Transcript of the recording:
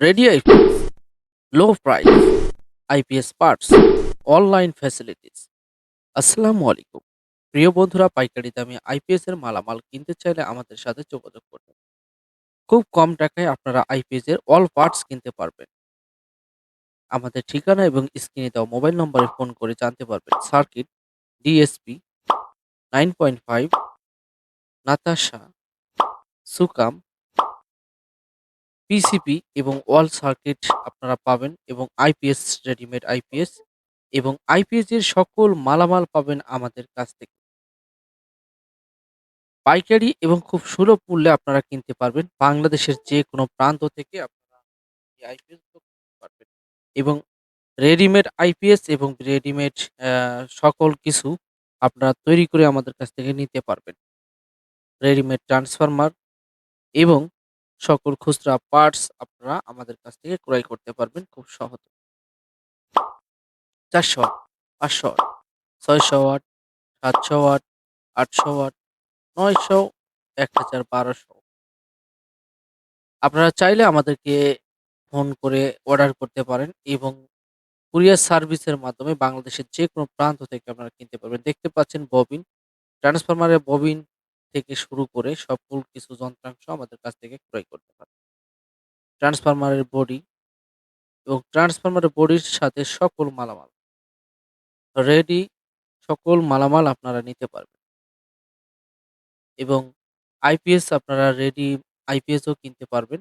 IPS low price IPS parts online facilities আসসালামু আলাইকুম প্রিয় বন্ধুরা পাইকারি দামে আইপিএস এর মালামাল কিনতে চাইলে আমাদের সাথে যোগাযোগ করুন। খুব কম টাকায় আপনারা আইপিএস এর অল পার্টস কিনতে পারবেন। আমাদের ঠিকানা এবং স্ক্রিনে দেওয়া মোবাইল নম্বরে ফোন করে জানতে পারবেন। Circuit DSP nine point five Natasha Sukam PCP এবং ওয়াল সার্কিট আপনারা পাবেন এবং আইপিএস রেডিমেড আইপিএস এবং আইপিএস এর সকল মালামাল পাবেন আমাদের কাছ থেকে। পাইকারি এবং খুব সুলভ মূল্যে আপনারা কিনতে পারবেন। বাংলাদেশের যে কোনো প্রান্ত থেকে আপনারা আইপিএস কিনতে পারবেন। এবং রেডিমেড আইপিএস এবং রেডিমেড সকল কিছু আপনারা তৈরি করে আমাদের কাছ থেকে নিতে পারবেন। রেডিমেড ট্রান্সফরমার এবং সকল খুচরা পার্টস আপনারা আমাদের কাছ থেকে ক্রয় করতে পারবেন খুব সহজে। চারশো ওয়াট পাঁচশো ওয়াট ছয়শো ওয়াট সাতশো ওয়াট আটশো ওয়াট নয়শো এক হাজার বারোশো। আপনারা চাইলে আমাদেরকে ফোন করে অর্ডার করতে পারেন এবং কুরিয়ার সার্ভিসের মাধ্যমে বাংলাদেশের যে কোনো প্রান্ত থেকে আপনারা কিনতে পারবেন। দেখতে পাচ্ছেন ববিন ট্রান্সফরমারের ববিন থেকে শুরু করে সকল কিছু যন্ত্রাংশ আমাদের কাছ থেকে ক্রয় করতে পারে। ট্রান্সফরমারের বডি এবং ট্রান্সফরমারের বডির সাথে সকল মালামাল। রেডি সকল মালামাল আপনারা নিতে পারবেন। এবং আইপিএস আপনারা রেডি আইপিএসও কিনতে পারবেন।